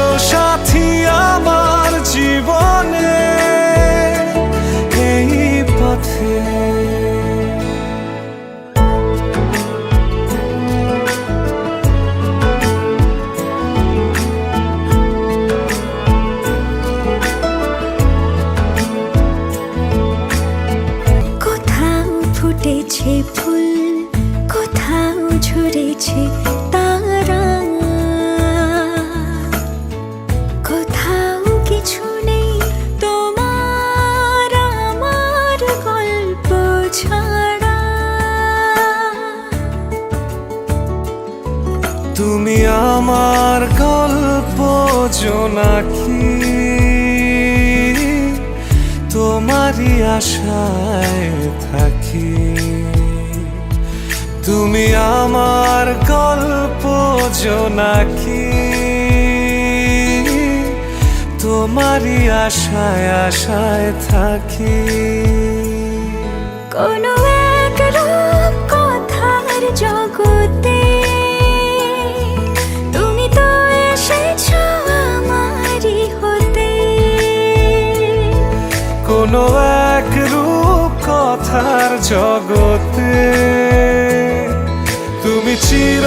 চির সাথী আমার জীবনে এই পথে। ফুটেছে ফুল কোথাও ঝরেছে গল্প জোনাকি তোমারই আশায় থাকি। তুমি আমার গল্প জোনাকি। তোমারই আশায় আশায় থাকি। কোনো এক রূপ কথার জগতে কোনো এক রূপ কথার জগতে তুমি চির